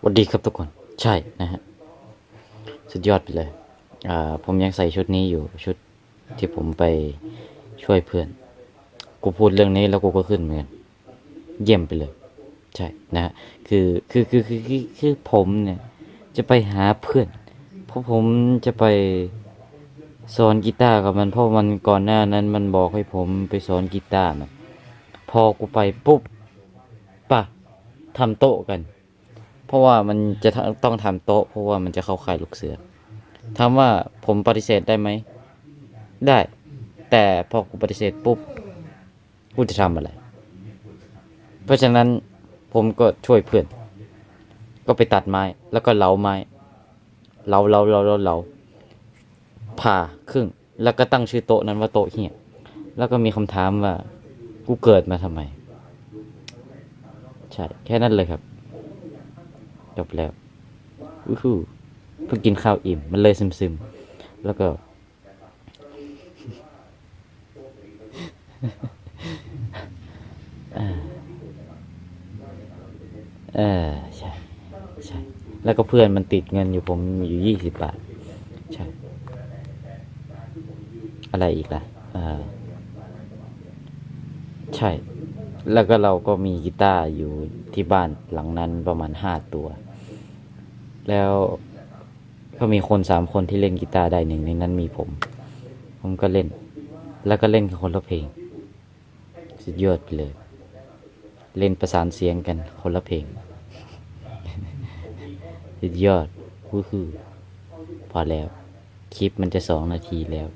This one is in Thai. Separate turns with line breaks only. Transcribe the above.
สวัสดีครับทุกคน ใช่นะฮะ สุดยอดไปเลย อ่า ผมยังใส่ชุดนี้อยู่ชุดที่ผมไปช่วยเพื่อน กูพูดเรื่องนี้แล้วกูก็ขึ้นเหมือนเยี่ยมไปเลย ใช่นะฮะ คือคือคือคือคือคือผมเนี่ย จะไปหาเพื่อน เพราะผมจะไปสอนกีตาร์กับมันเพราะมันก่อนหน้านั้น มันบอกให้ผมไปสอนกีตาร์มันพอกูไปปุ๊บปะทำโต๊ะกัน เพราะว่ามันจะต้องทำโต๊ะ เพราะว่ามันจะเข้าค่ายลูกเสือถามว่าผมปฏิเสธได้ไหม ได้ แต่พอกูปฏิเสธปุ๊บกูจะทำอะไร เพราะฉะนั้นผมก็ช่วยเพื่อน ก็ไปตัดไม้ แล้วก็เหลาไม้เหลาเหลาเหลาเหลาเหลาผ่าครึ่ง แล้วก็ตั้งชื่อโต๊ะนั้นว่าโต๊ะเหี้ยแล้วก็มีคำถามว่า กูเกิดมาทำไม ใช่ แค่นั้นเลยครับ จบแล้วอู้หูเพิ่งกินข้าวอิ่ม มันเลยซึมซึมๆแล้วก็ เออใช่ใช่แล้วก็เพื่อนมันติดเงินอยู่ผมอยู่ยี่สิบบาท ใช่ อะไรอีกล่ะเออใช่ แล้วก็เราก็มีกีตาร์อยู่ที่บ้านหลังนั้นประมาณห้าตัว แล้วก็มีคนสามคนที่เล่นกีตาร์ได้หนึ่งในนั้นมีผม ผมก็เล่น แล้วก็เล่นกันคนละเพลง สุดยอดไปเลย เล่นประสานเสียงกันคนละเพลง สุดยอดวู้ฮู้พอแล้ว คลิปมันจะสองนาทีแล้ว